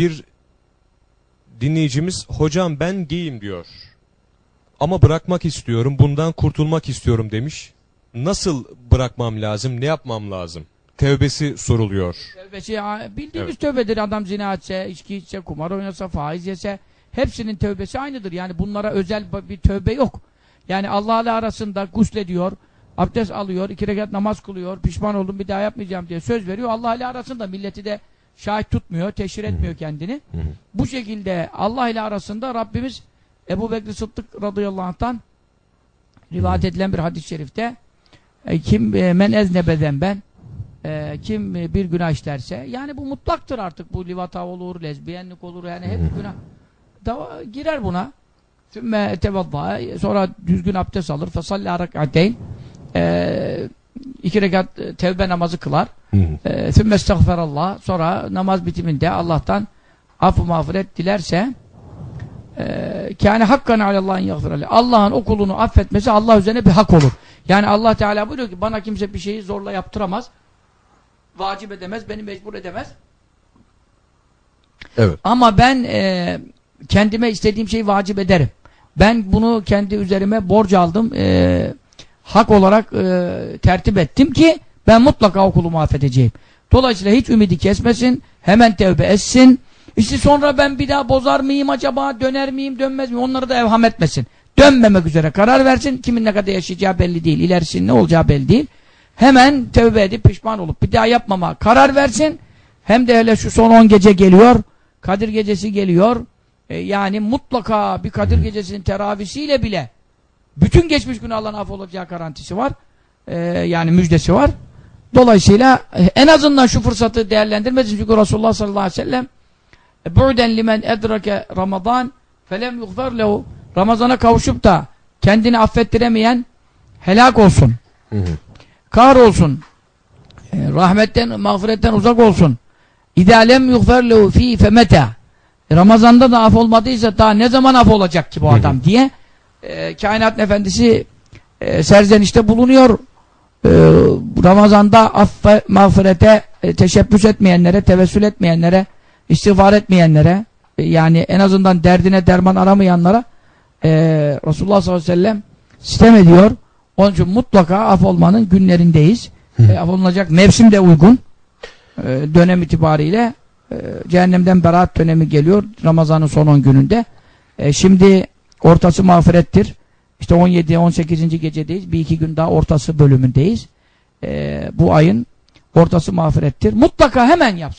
bir dinleyicimiz hocam ben geyim diyor. Ama bırakmak istiyorum, bundan kurtulmak istiyorum demiş. Nasıl bırakmam lazım, ne yapmam lazım? Tevbesi soruluyor. Tövbesi ya, bildiğimiz Evet. tövbedir. Adam zina etse, içki içse, kumar oynasa, faiz yese hepsinin tövbesi aynıdır. Yani bunlara özel bir tövbe yok. Yani Allah ile arasında guslediyor, abdest alıyor, iki rekat namaz kılıyor, pişman oldum bir daha yapmayacağım diye söz veriyor. Allah ile arasında milleti de şahit tutmuyor, teşhir etmiyor kendini. Bu şekilde Allah ile arasında Rabbimiz Ebu Bekir Sıddık radıyallahu anh'tan rivayet edilen bir hadis-i şerifte e, kim e, men eznebeden ben e, kim e, bir günah işlerse yani bu mutlaktır artık bu livata olur, lezbiyenlik olur yani hep günah. Da girer buna. Sümme tevadda sonra düzgün abdest alır. Fesalli rakateyn e, iki rekat e, tevbe namazı kılar e, sümme estağferallah sonra namaz bitiminde Allah'tan affı mağfiret dilerse e, kâne hakkan alallâhin yagfirallah Allah'ın o kulunu affetmesi Allah üzerine bir hak olur. Yani Allah Teala buyuruyor ki bana kimse bir şeyi zorla yaptıramaz. Vacip edemez, beni mecbur edemez. Evet. Ama ben e, kendime istediğim şeyi vacip ederim. Ben bunu kendi üzerime borç aldım. E, hak olarak e, tertip ettim ki ben mutlaka okulumu affedeceğim. Dolayısıyla hiç ümidi kesmesin. Hemen tevbe etsin. İşte sonra ben bir daha bozar mıyım acaba? Döner miyim, dönmez miyim? Onları da evham etmesin. Dönmemek üzere karar versin. Kimin ne kadar yaşayacağı belli değil. İlerisinin ne olacağı belli değil. Hemen tevbe edip pişman olup bir daha yapmama karar versin. Hem de hele şu son 10 gece geliyor. Kadir gecesi geliyor. E, yani mutlaka bir Kadir gecesinin teravisiyle bile bütün geçmiş günahların affolacağı garantisi var. E, yani müjdesi var. Dolayısıyla e, en azından şu fırsatı değerlendirmesi çünkü Resulullah sallallahu aleyhi ve sellem e, bu'den limen edrake Ramazan felem yughfar lehu Ramazana kavuşup da kendini affettiremeyen helak olsun. Kar olsun. E, rahmetten, mağfiretten uzak olsun. İdalem yughfar lehu fi femeta. Ramazan'da da af olmadıysa daha ne zaman af olacak ki bu adam diye e, kainat efendisi e, serzenişte bulunuyor. E, Ramazan'da affe, mağfirete e, teşebbüs etmeyenlere, tevessül etmeyenlere, istiğfar etmeyenlere, e, yani en azından derdine derman aramayanlara e, Resulullah sallallahu aleyhi ve sellem sistem ediyor. Onun için mutlaka af olmanın günlerindeyiz. E, af olunacak mevsim de uygun. E, dönem itibariyle e, cehennemden beraat dönemi geliyor Ramazan'ın son 10 gününde. E, şimdi ortası mağfirettir. İşte 17 18. gecedeyiz. Bir iki gün daha ortası bölümündeyiz. E, bu ayın ortası mağfirettir. Mutlaka hemen yapsın.